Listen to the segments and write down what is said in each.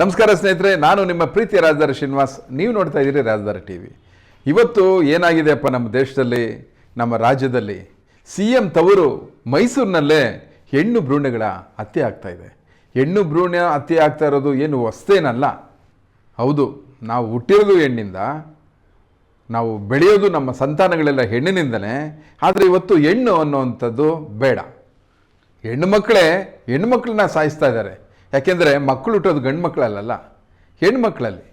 ನಮಸ್ಕಾರ ಸ್ನೇಹಿತರೆ, ನಾನು ನಿಮ್ಮ ಪ್ರೀತಿಯ ರಾಜಧಾರಿ ಶ್ರೀನಿವಾಸ್. ನೀವು ನೋಡ್ತಾ ಇದ್ದೀರಿ ರಾಜಧಾರಿ ಟಿ ವಿ. ಇವತ್ತು ಏನಾಗಿದೆಯಪ್ಪ ನಮ್ಮ ದೇಶದಲ್ಲಿ, ನಮ್ಮ ರಾಜ್ಯದಲ್ಲಿ? ಸಿ ಎಂ ತವರು ಮೈಸೂರಿನಲ್ಲೇ ಹೆಣ್ಣು ಭ್ರೂಣಗಳ ಹತ್ಯೆ ಆಗ್ತಾ ಇದೆ. ಹೆಣ್ಣು ಭ್ರೂಣ ಹತ್ಯೆ ಆಗ್ತಾ ಇರೋದು ಏನು ಹೊಸ್ತೇನಲ್ಲ. ಹೌದು, ನಾವು ಹುಟ್ಟಿರೋದು ಹೆಣ್ಣಿಂದ, ನಾವು ಬೆಳೆಯೋದು ನಮ್ಮ ಸಂತಾನಗಳೆಲ್ಲ ಹೆಣ್ಣಿನಿಂದಲೇ ಆದರೆ ಇವತ್ತು ಹೆಣ್ಣು ಅನ್ನುವಂಥದ್ದು ಬೇಡ. ಹೆಣ್ಣು ಮಕ್ಕಳೇ, ಹೆಣ್ಣು ಮಕ್ಕಳನ್ನ ಸಾಯಿಸ್ತಾ ಇದ್ದಾರೆ. ಯಾಕೆಂದರೆ ಮಕ್ಕಳು ಹುಟ್ಟೋದು ಗಂಡು ಮಕ್ಕಳಲ್ಲ ಹೆಣ್ಣು ಮಕ್ಕಳಲ್ಲಿ.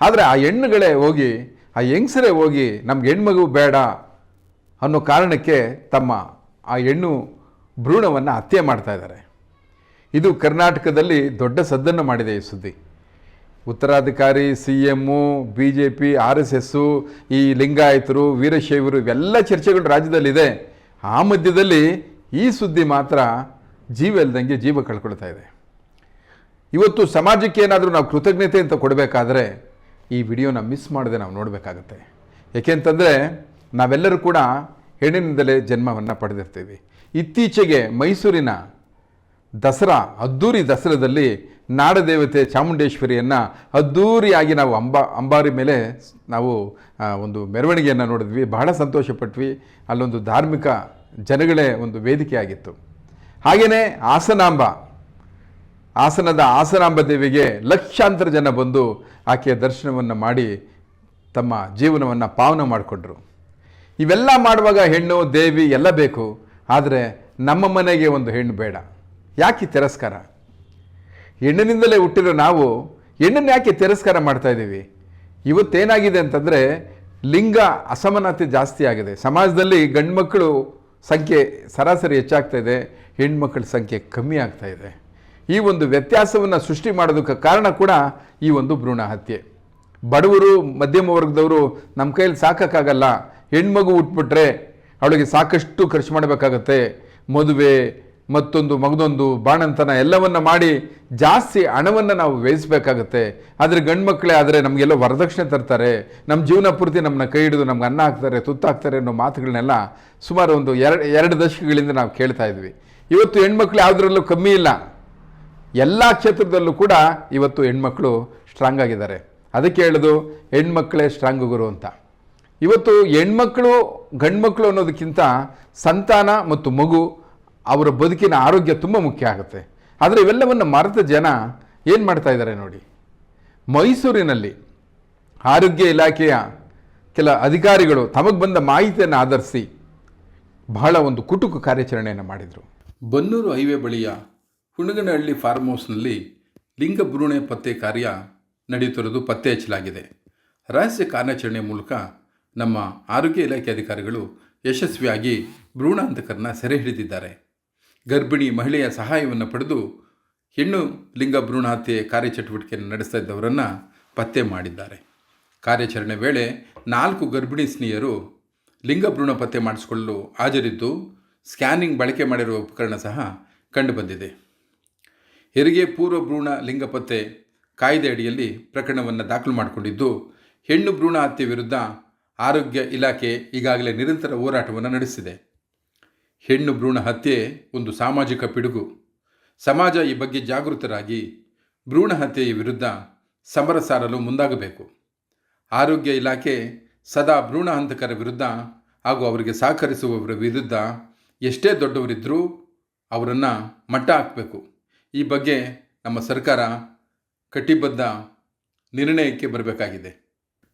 ಆದರೆ ಆ ಹೆಣ್ಣುಗಳೇ ಹೋಗಿ, ಆ ಹೆಂಗಸರೇ ಹೋಗಿ ನಮ್ಗೆ ಹೆಣ್ಮಗು ಬೇಡ ಅನ್ನೋ ಕಾರಣಕ್ಕೆ ತಮ್ಮ ಆ ಹೆಣ್ಣು ಭ್ರೂಣವನ್ನು ಹತ್ಯೆ ಮಾಡ್ತಾ ಇದ್ದಾರೆ. ಇದು ಕರ್ನಾಟಕದಲ್ಲಿ ದೊಡ್ಡ ಸದ್ದನ್ನು ಮಾಡಿದೆ ಈ ಸುದ್ದಿ. ಉತ್ತರಾಧಿಕಾರಿ, C M B J P, R S S ಈ ಲಿಂಗಾಯತರು, ವೀರಶೈವರು ಇವೆಲ್ಲ ಚರ್ಚೆಗಳು ರಾಜ್ಯದಲ್ಲಿದೆ. ಆ ಮಧ್ಯದಲ್ಲಿ ಈ ಸುದ್ದಿ ಮಾತ್ರ ಜೀವ ಇಲ್ದಂಗೆ ಜೀವ ಕಳ್ಕೊಳ್ತಾ ಇದೆ. ಇವತ್ತು ಸಮಾಜಕ್ಕೆ ಏನಾದರೂ ನಾವು ಕೃತಜ್ಞತೆ ಅಂತ ಕೊಡಬೇಕಾದ್ರೆ ಈ ವಿಡಿಯೋನ ಮಿಸ್ ಮಾಡದೆ ನಾವು ನೋಡಬೇಕಾಗತ್ತೆ. ಏಕೆಂತಂದರೆ ನಾವೆಲ್ಲರೂ ಕೂಡ ಹೆಣ್ಣಿನಿಂದಲೇ ಜನ್ಮವನ್ನು ಪಡೆದಿರ್ತೀವಿ. ಇತ್ತೀಚೆಗೆ ಮೈಸೂರಿನ ದಸರಾ, ಅದ್ದೂರಿ ದಸರಾದಲ್ಲಿ ನಾಡದೇವತೆ ಚಾಮುಂಡೇಶ್ವರಿಯನ್ನು ಅದ್ದೂರಿಯಾಗಿ ನಾವು ಅಂಬಾ, ಅಂಬಾರಿ ಮೇಲೆ ನಾವು ಒಂದು ಮೆರವಣಿಗೆಯನ್ನು ನೋಡಿದ್ವಿ. ಬಹಳ ಸಂತೋಷಪಟ್ವಿ. ಅಲ್ಲೊಂದು ಧಾರ್ಮಿಕ ಜನಗಳೇ ಒಂದು ವೇದಿಕೆ ಆಗಿತ್ತು. ಹಾಗೆಯೇ ಹಾಸನಾಂಬ ಹಾಸನದ ಹಾಸನಾಂಬ ದೇವಿಗೆ ಲಕ್ಷಾಂತರ ಜನ ಬಂದು ಆಕೆಯ ದರ್ಶನವನ್ನು ಮಾಡಿ ತಮ್ಮ ಜೀವನವನ್ನು ಪಾವನ ಮಾಡಿಕೊಂಡ್ರು. ಇವೆಲ್ಲ ಮಾಡುವಾಗ ಹೆಣ್ಣು, ದೇವಿ ಎಲ್ಲ ಬೇಕು, ಆದರೆ ನಮ್ಮ ಮನೆಗೆ ಒಂದು ಹೆಣ್ಣು ಬೇಡ. ಯಾಕೆ ತಿರಸ್ಕಾರ? ಹೆಣ್ಣಿನಿಂದಲೇ ಹುಟ್ಟಿರೋ ನಾವು ಹೆಣ್ಣನ್ನು ಯಾಕೆ ತಿರಸ್ಕಾರ ಮಾಡ್ತಾ ಇದ್ದೀವಿ? ಇವತ್ತೇನಾಗಿದೆ ಅಂತಂದರೆ ಲಿಂಗ ಅಸಮಾನತೆ ಜಾಸ್ತಿ ಆಗಿದೆ. ಸಮಾಜದಲ್ಲಿ ಗಂಡು ಮಕ್ಕಳು ಸಂಖ್ಯೆ ಸರಾಸರಿ ಹೆಚ್ಚಾಗ್ತಾ ಇದೆ, ಹೆಣ್ಮಕ್ಳ ಸಂಖ್ಯೆ ಕಮ್ಮಿ ಆಗ್ತಾ ಇದೆ. ಈ ಒಂದು ವ್ಯತ್ಯಾಸವನ್ನು ಸೃಷ್ಟಿ ಮಾಡೋದಕ್ಕೆ ಕಾರಣ ಕೂಡ ಈ ಒಂದು ಭ್ರೂಣ ಹತ್ಯೆ. ಬಡವರು, ಮಧ್ಯಮ ವರ್ಗದವರು ನಮ್ಮ ಕೈಯಲ್ಲಿ ಸಾಕೋಕ್ಕಾಗಲ್ಲ. ಹೆಣ್ಮಗು ಹುಟ್ಬಿಟ್ರೆ ಅವಳಿಗೆ ಸಾಕಷ್ಟು ಖರ್ಚು ಮಾಡಬೇಕಾಗತ್ತೆ. ಮದುವೆ, ಮತ್ತೊಂದು, ಮಗದೊಂದು, ಬಾಣಂತನ ಎಲ್ಲವನ್ನು ಮಾಡಿ ಜಾಸ್ತಿ ಹಣವನ್ನು ನಾವು ವ್ಯಯಿಸಬೇಕಾಗತ್ತೆ. ಆದರೆ ಗಂಡು ಮಕ್ಕಳೇ ಆದರೆ ನಮಗೆಲ್ಲ ವರದಕ್ಷಿಣೆ ತರ್ತಾರೆ. ನಮ್ಮ ಜೀವನ ಪೂರ್ತಿ ನಮ್ಮನ್ನ ಕೈ ಹಿಡಿದು ನಮ್ಗೆ ಅನ್ನ ಹಾಕ್ತಾರೆ, ತುತ್ತಾಕ್ತಾರೆ ಅನ್ನೋ ಮಾತುಗಳನ್ನೆಲ್ಲ ಸುಮಾರು ಒಂದು ಎರಡು ಎರಡು ದಶಕಗಳಿಂದ ನಾವು ಕೇಳ್ತಾ ಇದ್ವಿ. ಇವತ್ತು ಹೆಣ್ಮಕ್ಳು ಯಾವುದರಲ್ಲೂ ಕಮ್ಮಿ ಇಲ್ಲ. ಎಲ್ಲ ಕ್ಷೇತ್ರದಲ್ಲೂ ಕೂಡ ಇವತ್ತು ಹೆಣ್ಮಕ್ಳು ಸ್ಟ್ರಾಂಗ್ ಆಗಿದ್ದಾರೆ. ಅದಕ್ಕೆ ಹೇಳೋದು, ಹೆಣ್ಮಕ್ಳೇ ಸ್ಟ್ರಾಂಗ್ ಗುರು ಅಂತ. ಇವತ್ತು ಹೆಣ್ಮಕ್ಳು, ಗಂಡ್ಮಕ್ಳು ಅನ್ನೋದಕ್ಕಿಂತ ಸಂತಾನ ಮತ್ತು ಮಗು, ಅವರ ಬದುಕಿನ ಆರೋಗ್ಯ ತುಂಬ ಮುಖ್ಯ ಆಗುತ್ತೆ. ಆದರೆ ಇವೆಲ್ಲವನ್ನು ಮರೆತ ಜನ ಏನು ಮಾಡ್ತಾ ಇದ್ದಾರೆ ನೋಡಿ. ಮೈಸೂರಿನಲ್ಲಿ ಆರೋಗ್ಯ ಇಲಾಖೆಯ ಕೆಲ ಅಧಿಕಾರಿಗಳು ತಮಗೆ ಬಂದ ಮಾಹಿತಿಯನ್ನು ಆಧರಿಸಿ ಬಹಳ ಒಂದು ಕುಟುಕು ಕಾರ್ಯಾಚರಣೆಯನ್ನು ಮಾಡಿದರು. ಬನ್ನೂರು ಹೈವೇ ಬಳಿಯ ಹುಣಗನಹಳ್ಳಿ ಫಾರ್ಮ್ ಹೌಸ್ನಲ್ಲಿ ಲಿಂಗ ಭ್ರೂಣೆ ಪತ್ತೆ ಕಾರ್ಯ ನಡೆಯುತ್ತಿರುವುದು ಪತ್ತೆ ಹಚ್ಚಲಾಗಿದೆ. ರಹಸ್ಯ ಕಾರ್ಯಾಚರಣೆ ಮೂಲಕ ನಮ್ಮ ಆರೋಗ್ಯ ಇಲಾಖೆ ಅಧಿಕಾರಿಗಳು ಯಶಸ್ವಿಯಾಗಿ ಭ್ರೂಣಾಂತಕರನ್ನ ಸೆರೆ ಹಿಡಿದಿದ್ದಾರೆ. ಗರ್ಭಿಣಿ ಮಹಿಳೆಯ ಸಹಾಯವನ್ನು ಪಡೆದು ಹೆಣ್ಣು ಲಿಂಗ ಭ್ರೂಣ ಹತ್ಯೆ ಕಾರ್ಯಚಟುವಟಿಕೆಯನ್ನು ನಡೆಸ್ತಾ ಇದ್ದವರನ್ನು ಪತ್ತೆ ಮಾಡಿದ್ದಾರೆ. ಕಾರ್ಯಾಚರಣೆ ವೇಳೆ ನಾಲ್ಕು ಗರ್ಭಿಣಿ ಸ್ನೇಹಿಯರು ಲಿಂಗ ಭ್ರೂಣ ಪತ್ತೆ ಮಾಡಿಸಿಕೊಳ್ಳಲು ಹಾಜರಿದ್ದು, ಸ್ಕ್ಯಾನಿಂಗ್ ಬಳಕೆ ಮಾಡಿರುವ ಉಪಕರಣ ಸಹ ಕಂಡುಬಂದಿದೆ. ಹೆರಿಗೆ ಪೂರ್ವ ಭ್ರೂಣ ಲಿಂಗ ಪತ್ತೆ ಕಾಯ್ದೆ ಅಡಿಯಲ್ಲಿ ಪ್ರಕರಣವನ್ನು ದಾಖಲು ಮಾಡಿಕೊಂಡಿದ್ದು, ಹೆಣ್ಣು ಭ್ರೂಣ ಹತ್ಯೆ ವಿರುದ್ಧ ಆರೋಗ್ಯ ಇಲಾಖೆ ಈಗಾಗಲೇ ನಿರಂತರ ಹೋರಾಟವನ್ನು ನಡೆಸಿದೆ. ಹೆಣ್ಣು ಭ್ರೂಣ ಹತ್ಯೆ ಒಂದು ಸಾಮಾಜಿಕ ಪಿಡುಗು. ಸಮಾಜ ಈ ಬಗ್ಗೆ ಜಾಗೃತರಾಗಿ ಭ್ರೂಣ ಹತ್ಯೆಯ ವಿರುದ್ಧ ಸಮರ ಸಾರಲು ಮುಂದಾಗಬೇಕು. ಆರೋಗ್ಯ ಇಲಾಖೆ ಸದಾ ಭ್ರೂಣ ಹಂತಕರ ವಿರುದ್ಧ ಹಾಗೂ ಅವರಿಗೆ ಸಹಕರಿಸುವವರ ವಿರುದ್ಧ ಎಷ್ಟೇ ದೊಡ್ಡವರಿದ್ದರೂ ಅವರನ್ನು ಮಟ್ಟ ಹಾಕಬೇಕು. ಈ ಬಗ್ಗೆ ನಮ್ಮ ಸರ್ಕಾರ ಕಟಿಬದ್ಧ ನಿರ್ಣಯಕ್ಕೆ ಬರಬೇಕಾಗಿದೆ.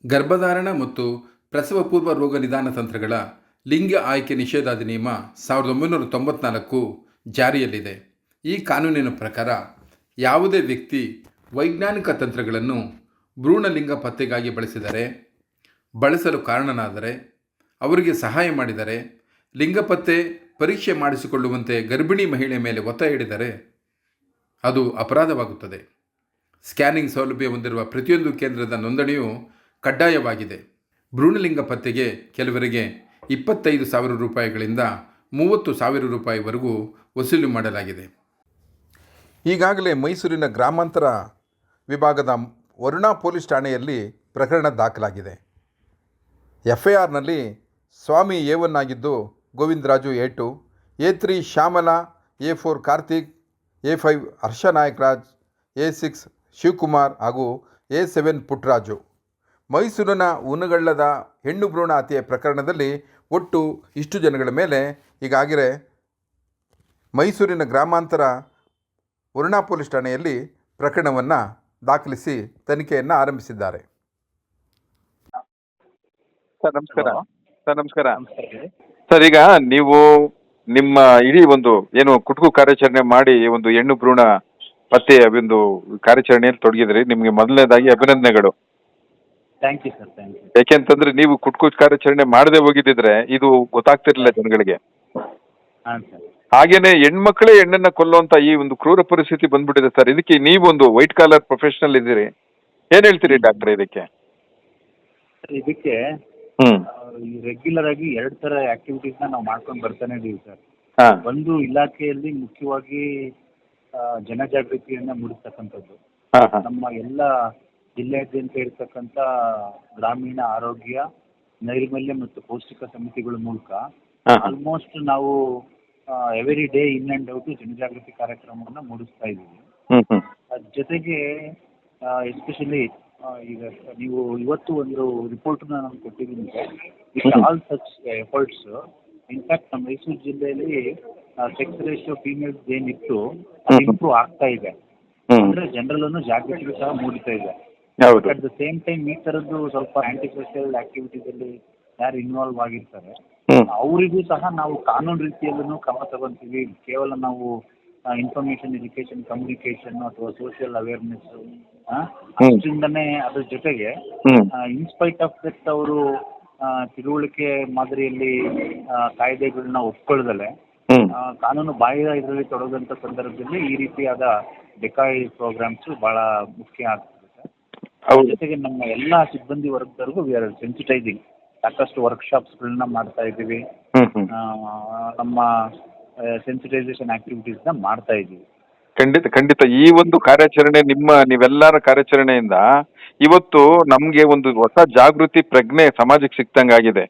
ಗರ್ಭಧಾರಣ ಮತ್ತು ಪ್ರಸವ ಪೂರ್ವ ರೋಗ ನಿಧಾನ ತಂತ್ರಗಳ ಲಿಂಗ ಆಯ್ಕೆ ನಿಷೇಧಾಧಿನಿಯಮ ಸಾವಿರದ ಒಂಬೈನೂರ ತೊಂಬತ್ನಾಲ್ಕು ಜಾರಿಯಲ್ಲಿದೆ. ಈ ಕಾನೂನಿನ ಪ್ರಕಾರ ಯಾವುದೇ ವ್ಯಕ್ತಿ ವೈಜ್ಞಾನಿಕ ತಂತ್ರಗಳನ್ನು ಭ್ರೂಣಲಿಂಗ ಪತ್ತೆಗಾಗಿ ಬಳಸಿದರೆ, ಬಳಸಲು ಕಾರಣನಾದರೆ, ಅವರಿಗೆ ಸಹಾಯ ಮಾಡಿದರೆ, ಲಿಂಗ ಪತ್ತೆ ಪರೀಕ್ಷೆ ಮಾಡಿಸಿಕೊಳ್ಳುವಂತೆ ಗರ್ಭಿಣಿ ಮಹಿಳೆ ಮೇಲೆ ಒತ್ತಾಯ ಹಿಡಿದರೆ ಅದು ಅಪರಾಧವಾಗುತ್ತದೆ. ಸ್ಕ್ಯಾನಿಂಗ್ ಸೌಲಭ್ಯ ಹೊಂದಿರುವ ಪ್ರತಿಯೊಂದು ಕೇಂದ್ರದ ನೋಂದಣಿಯು ಕಡ್ಡಾಯವಾಗಿದೆ. ಭ್ರೂಣಲಿಂಗ ಪತ್ತೆಗೆ ಕೆಲವರಿಗೆ ಇಪ್ಪತ್ತೈದು ಸಾವಿರ ರೂಪಾಯಿಗಳಿಂದ ಮೂವತ್ತು ಸಾವಿರ ರೂಪಾಯಿವರೆಗೂ ವಸೂಲಿ ಮಾಡಲಾಗಿದೆ. ಈಗಾಗಲೇ ಮೈಸೂರಿನ ಗ್ರಾಮಾಂತರ ವಿಭಾಗದ ವರುಣಾ ಪೊಲೀಸ್ ಠಾಣೆಯಲ್ಲಿ ಪ್ರಕರಣ ದಾಖಲಾಗಿದೆ. ಎಫ್ಐಆರ್ನಲ್ಲಿ ಸ್ವಾಮಿ ಎ ಒನ್ ಆಗಿದ್ದು Govindaraju A two, A three Shyamala, A four Karthik A five Harsha Nayakraj A six Shivakumar ಹಾಗೂ ಎ ಸೆವೆನ್ ಪುಟ್ರಾಜು. ಮೈಸೂರಿನ ಉನಗಳ್ಳದ ಹೆಣ್ಣು ಭ್ರೂಣ ಹತ್ಯೆ ಪ್ರಕರಣದಲ್ಲಿ ಒಟ್ಟು ಇಷ್ಟು ಜನಗಳ ಮೇಲೆ ಈಗಾಗಲೇ ಮೈಸೂರಿನ ಗ್ರಾಮಾಂತರ ವರುಣಾ ಪೊಲೀಸ್ ಠಾಣೆಯಲ್ಲಿ ಪ್ರಕರಣವನ್ನು ದಾಖಲಿಸಿ ತನಿಖೆಯನ್ನು ಆರಂಭಿಸಿದ್ದಾರೆ. ಸರ್ ನಮಸ್ಕಾರ. ಸರ್ ನಮಸ್ಕಾರ. ನಮಸ್ಕಾರ. ಸರ್ ಈಗ ನೀವು ನಿಮ್ಮ ಇಡೀ ಒಂದು ಏನು ಕುಟುಕು ಕಾರ್ಯಾಚರಣೆ ಮಾಡಿ ಒಂದು ಹೆಣ್ಣು ಭ್ರೂಣ ಪತ್ತೆ ಒಂದು ಕಾರ್ಯಾಚರಣೆಯಲ್ಲಿ ತೊಡಗಿದ್ರಿ. ನಿಮಗೆ ಮೊದಲನೇದಾಗಿ ಅಭಿನಂದನೆಗಳು. Thank you sir thank you ಯಾಕೆಂತಂದ್ರೆ ನೀವು ಕುಟುಕು ಕಾರ್ಯಾಚರಣೆ ಮಾಡದೆ ಹೋಗಿದ್ದಿದ್ರೆ ಇದು ಗೊತ್ತಾಗ್ತಿರ್ಲಿಲ್ಲ ಜನಗಳಿಗೆ. ಹಾಂ ಸರ್ ಹಾಗೇನೆ ಹೆಣ್ಮಕ್ಳೇ ಹೆಣ್ಣನ್ನ ಕೊಲ್ಲುವಂತ ಈ ಒಂದು ಕ್ರೂರ ಪರಿಸ್ಥಿತಿ ಬಂದ್ಬಿಟ್ಟಿದೆ ಸರ್ ಇದಕ್ಕೆ ನೀವೊಂದು ವೈಟ್ ಕಾಲರ್ ಪ್ರೊಫೆಷನಲ್ ಇದ್ದೀರಿ. ಏನ್ ಹೇಳ್ತೀರಿ ಡಾಕ್ಟರ್ ಇದಕ್ಕೆ? ಸರ್ ಹ್ಮ್. ರೆಗ್ಯುಲರ್ ಆಗಿ ಎರಡು ಆಕ್ಟಿವಿಟೀಸ್ನ ನಾವು ಮಾಡ್ಕೊಂಡು ಬರ್ತಾನೆ ಇದೀವಿ ಸರ್. ಹಾ. ಒಂದು ಇಲಾಖೆಯಲ್ಲಿ ಮುಖ್ಯವಾಗಿ ಜನ ಜನಜಾಗೃತಿಯನ್ನ ಮೂಡಿಸ್ತಕ್ಕಂಥದ್ದು. ಹಾ ಹಾ. ನಮ್ಮ ಎಲ್ಲ ಜಿಲ್ಲೆಯಾದ್ಯಂತ ಇರ್ತಕ್ಕಂಥ ಗ್ರಾಮೀಣ ಆರೋಗ್ಯ ನೈರ್ಮಲ್ಯ ಮತ್ತು ಪೌಷ್ಟಿಕ ಸಮಿತಿಗಳ ಮೂಲಕ ಹಾ ಹಾ. ಆಲ್ಮೋಸ್ಟ್ ನಾವು every day in and out ಜನಜಾಗೃತಿ ಕಾರ್ಯಕ್ರಮವನ್ನು ಮೂಡಿಸ್ತಾ ಇದ್ದೀವಿ ಅದ್ರ ಜೊತೆಗೆ ಎಸ್ಪೆಷಲಿ ಈಗ ನೀವು ಇವತ್ತು ಒಂದು ರಿಪೋರ್ಟ್ ನಾನು ಕೊಟ್ಟಿದ್ದೀನಿ sir. With all such efforts in fact ನಮ್ಮ ಮೈಸೂರು ಜಿಲ್ಲೆಯಲ್ಲಿ ಸೆಕ್ಸ್ ರೇಷಿಯೋ ಫೀಮೇಲ್ಸ್ ಏನಿತ್ತು ಅದು ಇಂಪ್ರೂವ್ ಆಗ್ತಾ ಇದೆ. ಅಂದ್ರೆ ಅಂದ್ರೆ ಜನರಲ್ಲೂ ಜಾಗೃತಿ ಸಹ ಮೂಡಿತಾ ಇದೆ. ಅಟ್ ದ ಸೇಮ್ ಟೈಮ್ ಈ ತರದ್ದು ಸ್ವಲ್ಪ ಆಂಟಿ ಸೋಷಿಯಲ್ ಆಕ್ಟಿವಿಟೀಸಲ್ಲಿ ಯಾರು ಇನ್ವಾಲ್ವ್ ಆಗಿರ್ತಾರೆ. ಅವರಿಗೂ ಸಹ ನಾವು ಕಾನೂನು ರೀತಿಯಲ್ಲೂ ಕ್ರಮ ತಗೊಂತೀವಿ. ಕೇವಲ ನಾವು ಇನ್ಫಾರ್ಮೇಷನ್ ಎಜುಕೇಶನ್ ಕಮ್ಯುನಿಕೇಶನ್ ಅಥವಾ ಸೋಷಿಯಲ್ ಅವೇರ್ನೆಸ್ ಅಷ್ಟರಿಂದನೇ ಅದ್ರ ಜೊತೆಗೆ ಹ್ಮ್. ಇನ್ಸ್ಪೈಟ್ ಆಫ್ ದಟ್ ಅವರು ತಿಳುವಳಿಕೆ ಮಾದರಿಯಲ್ಲಿ ಕಾಯ್ದೆಗಳನ್ನ ಒಪ್ಕೊಳ್ದಲೆ ಹ್ಮ್. ಕಾನೂನು ಬಾಹಿರ ಇದರಲ್ಲಿ ತೊಡಗಂತ ಸಂದರ್ಭದಲ್ಲಿ ಈ ರೀತಿಯಾದ ಡೆಕಾಯ್ ಪ್ರೋಗ್ರಾಮ್ಸ್ ಬಹಳ ಮುಖ್ಯ ಆಗ್ತದೆ ಸರ್. ಅದ್ರ ಹೌದು. ಜೊತೆಗೆ ನಮ್ಮ ಎಲ್ಲಾ ಸಿಬ್ಬಂದಿ ವರ್ಗದವರೆಗೂ ವಿ ಆರ್ ಸೆನ್ಸಿಟೈಸಿಂಗ್ ಸಾಕಷ್ಟು ವರ್ಕ್ಶಾಪ್ಸ್ಗಳನ್ನ ಮಾಡ್ತಾ ಇದ್ದೀವಿ. ಹ್ಮ್ ಹ್ಮ್. ಆ, ನಮ್ಮ ಸೆನ್ಸಿಟೈಸೇಷನ್ ಆಕ್ಟಿವಿಟೀಸ್ನ ಮಾಡ್ತಾ ಇದ್ದೀವಿ. ಖಂಡಿತ ಖಂಡಿತ. ಈ ಒಂದು ಕಾರ್ಯಾಚರಣೆ ನಿಮ್ಮ ನೀವೆಲ್ಲರ ಕಾರ್ಯಾಚರಣೆಯಿಂದ ಇವತ್ತು ನಮ್ಗೆ ಒಂದು ಹೊಸ ಜಾಗೃತಿ ಪ್ರಜ್ಞೆ ಸಮಾಜಕ್ಕೆ ಸಿಕ್ತಂಗಾಗಿದೆ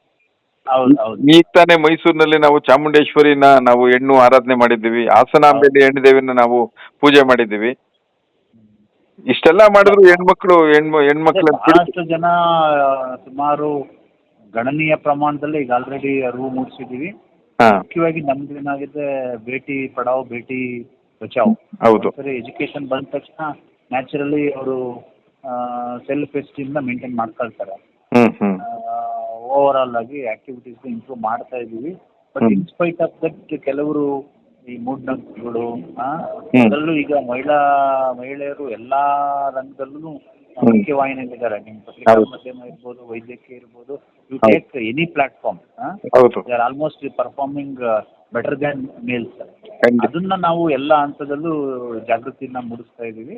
ಹೌದು ಹೌದು. ಈಗ ತಾನೇ ಮೈಸೂರಿನಲ್ಲಿ ನಾವು ಚಾಮುಂಡೇಶ್ವರಿನ ನಾವು ಹೆಣ್ಣು ಆರಾಧನೆ ಮಾಡಿದ್ದೀವಿ. ಹಾಸನಾಂಬೆಲಿ ಹೆಣ್ಣುದೇವಿನ ನಾವು ಪೂಜೆ ಮಾಡಿದ್ದೀವಿ. ಇಷ್ಟೆಲ್ಲ ಮಾಡಿದ್ರು ಹೆಣ್ಮಕ್ಳು ಹೆಣ್ಮ ಹೆಣ್ಮಕ್ಳ ಬಹಳಷ್ಟು ಜನ ಸುಮಾರು ಗಣನೀಯ ಪ್ರಮಾಣದಲ್ಲಿ ಈಗ ಆಲ್ರೆಡಿ ಅರಿವು ಮೂಡಿಸಿದ್ದೀವಿ. ಹಾ. ಮುಖ್ಯವಾಗಿ ನಮ್ದು ಏನಾಗಿದೆ ಭೇಟಿ ಪಡಾವ್ ಬೇಟಿ ಬಚಾವ್. ಹೌದು. ಸರಿ ಎಜುಕೇಶನ್ ಬಂದ ತಕ್ಷಣ ನ್ಯಾಚುರಲಿ ಅವರು ಸೆಲ್ಫ್ ಎಸ್ಟೀಮ್ನ ಮೇಂಟೈನ್ ಮಾಡ್ಕೊಳ್ತಾರೆ. ಹ್ಮ್ ಹ್ಮ್. ಓವರ್ ಆಲ್ ಆಗಿ ಆಕ್ಟಿವಿಟೀಸ್ ಇಂಪ್ರೂವ್ ಮಾಡ್ತಾ ಇದೀವಿ but in in spite of that ಕೆಲವರು ಈ ಮೂಢನಂಬಿಕೆಗಳು ಹ್ಮ್. ಅದರಲ್ಲೂ ಈಗ ಮಹಿಳಾ ಮಹಿಳೆಯರು ಎಲ್ಲಾ ರಂಗದಲ್ಲೂ ಮುಖ್ಯ ವಾಹಿನಿಯಲ್ಲಿದ್ದಾರೆ ನಿಮ್ಮ ಪತ್ರಿಕಾ. ಮಾಧ್ಯಮ ಇರ್ಬೋದು ವೈದ್ಯಕೀಯ ಇರ್ಬೋದು you. Take any platform almost performing better than males ಅದನ್ನ ನಾವು ಎಲ್ಲ ಹಂತದಲ್ಲೂ ಜಾಗೃತಿಯನ್ನ ಮೂಡಿಸ್ತಾ ಇದೀವಿ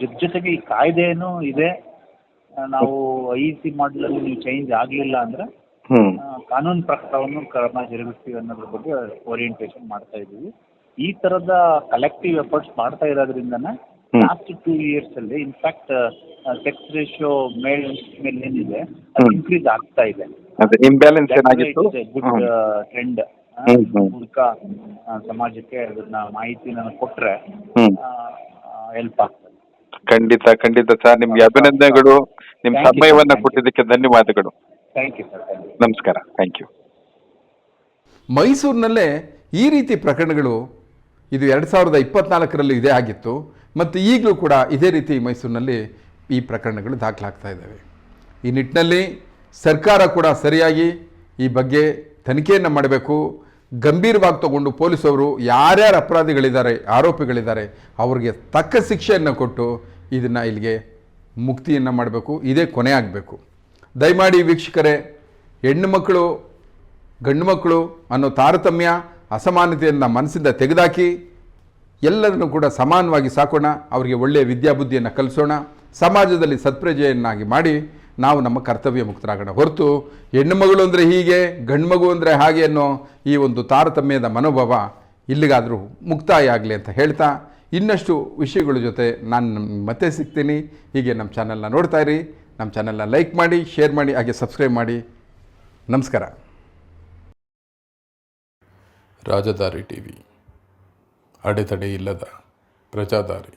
ಜೊತೆ ಜೊತೆಗೆ ಈ ಕಾಯ್ದೆನೂ ಇದೆ. ನಾವು ಐ ಸಿ ಮಾಡಲಲ್ಲಿ ನೀವು ಚೇಂಜ್ ಆಗ್ಲಿಲ್ಲ ಅಂದ್ರೆ ಕಾನೂನು ಪ್ರಕಾರವನ್ನು ಕ್ರಮ ಜರುಗಿಸ್ತೀವಿ ಅನ್ನೋದ್ರ ಬಗ್ಗೆ ಓರಿಯೆಂಟೇಷನ್ ಮಾಡ್ತಾ ಇದೀವಿ ಈ ತರದ ಕಲೆಕ್ಟಿವ್ ಎಫರ್ಟ್ಸ್ ಮಾಡ್ತಾ ಇರೋದ್ರಿಂದನೇ. Last two ಇಯರ್ಸಲ್ಲಿ in fact sex ratio male ಮೇಲೆ ಏನಿದೆ ಅದು. ಇನ್ಕ್ರೀಸ್ ಆಗ್ತಾ ಇದೆ. Good trend. ಮೂಲಕ ಆ, ಸಮಾಜಕ್ಕೆ ಅದನ್ನ ಮಾಹಿತಿನ ಕೊಟ್ರೆ ಹ್ಮ್. ಹೆಲ್ಪ್ ಆಗ್ತದೆ. ಖಂಡಿತ ಖಂಡಿತ ಸರ್. ನಿಮ್ಗೆ ಅಭಿನಂದನೆಗಳು. ನಿಮ್ Thank you, sir. ಸಮಯವನ್ನ Thank you. ಕೊಟ್ಟಿದ್ದಕ್ಕೆ ಧನ್ಯವಾದಗಳು. Thank you sir thank you ನಮಸ್ಕಾರ. ಥ್ಯಾಂಕ್ ಯು ಮೈಸೂರಿನಲ್ಲೇ ಈ ರೀತಿ ಪ್ರಕರಣಗಳು ಇದು ಎರಡು ಸಾವಿರದ ಇಪ್ಪತ್ನಾಲ್ಕರಲ್ಲಿ ಇದೇ ಆಗಿತ್ತು. ಮತ್ತು ಈಗಲೂ ಕೂಡ ಇದೇ ರೀತಿ ಮೈಸೂರಿನಲ್ಲಿ ಈ ಪ್ರಕರಣಗಳು ದಾಖಲಾಗ್ತಾ ಇದ್ದಾವೆ. ಈ ನಿಟ್ಟಿನಲ್ಲಿ ಸರ್ಕಾರ ಕೂಡ ಸರಿಯಾಗಿ ಈ ಬಗ್ಗೆ ತನಿಖೆಯನ್ನು ಮಾಡಬೇಕು. ಗಂಭೀರವಾಗಿ ತಗೊಂಡು ಪೊಲೀಸವರು ಯಾರ್ಯಾರು ಅಪರಾಧಿಗಳಿದ್ದಾರೆ, ಆರೋಪಿಗಳಿದ್ದಾರೆ, ಅವರಿಗೆ ತಕ್ಕ ಶಿಕ್ಷೆಯನ್ನು ಕೊಟ್ಟು ಇದನ್ನು ಇಲ್ಲಿಗೆ ಮುಕ್ತಿಯನ್ನು ಮಾಡಬೇಕು, ಇದೇ ಕೊನೆ ಆಗಬೇಕು. ದಯಮಾಡಿ ವೀಕ್ಷಕರೇ, ಹೆಣ್ಣು ಮಕ್ಕಳು, ಗಂಡು ಮಕ್ಕಳು ಅನ್ನೋ ತಾರತಮ್ಯ, ಅಸಮಾನತೆಯನ್ನು ಮನಸ್ಸಿಂದ ತೆಗೆದಾಕಿ, ಎಲ್ಲರನ್ನು ಕೂಡ ಸಮಾನವಾಗಿ ಸಾಕೋಣ, ಅವರಿಗೆ ಒಳ್ಳೆಯ ವಿದ್ಯಾಬುದ್ಧಿಯನ್ನು ಕಲಿಸೋಣ, ಸಮಾಜದಲ್ಲಿ ಸತ್ಪ್ರಜೆಯನ್ನಾಗಿ ಮಾಡಿ ನಾವು ನಮ್ಮ ಕರ್ತವ್ಯ ಮುಕ್ತರಾಗೋಣ. ಹೊರತು ಹೆಣ್ಣು ಮಗಳು ಅಂದರೆ ಹೀಗೆ, ಗಂಡು ಮಗು ಅಂದರೆ ಹಾಗೆ ಅನ್ನೋ ಈ ಒಂದು ತಾರತಮ್ಯದ ಮನೋಭಾವ ಇಲ್ಲಿಗಾದರೂ ಮುಕ್ತಾಯ ಆಗಲಿ ಅಂತ ಹೇಳ್ತಾ ಇನ್ನಷ್ಟು ವಿಷಯಗಳ ಜೊತೆ ನಾನು ಮತ್ತೆ ಸಿಗ್ತೀನಿ. ಹೀಗೆ ನಮ್ಮ ಚಾನಲ್ನ ನೋಡ್ತಾ ಇರಿ. ನಮ್ಮ ಚಾನಲ್ನ ಲೈಕ್ ಮಾಡಿ, ಶೇರ್ ಮಾಡಿ, ಹಾಗೆ ಸಬ್ಸ್ಕ್ರೈಬ್ ಮಾಡಿ. ನಮಸ್ಕಾರ. ರಾಜಧಾರಿ ಟಿ ವಿ ಅಡೆತಡೆ ಇಲ್ಲದ ಪ್ರಜಾದಾರಿ.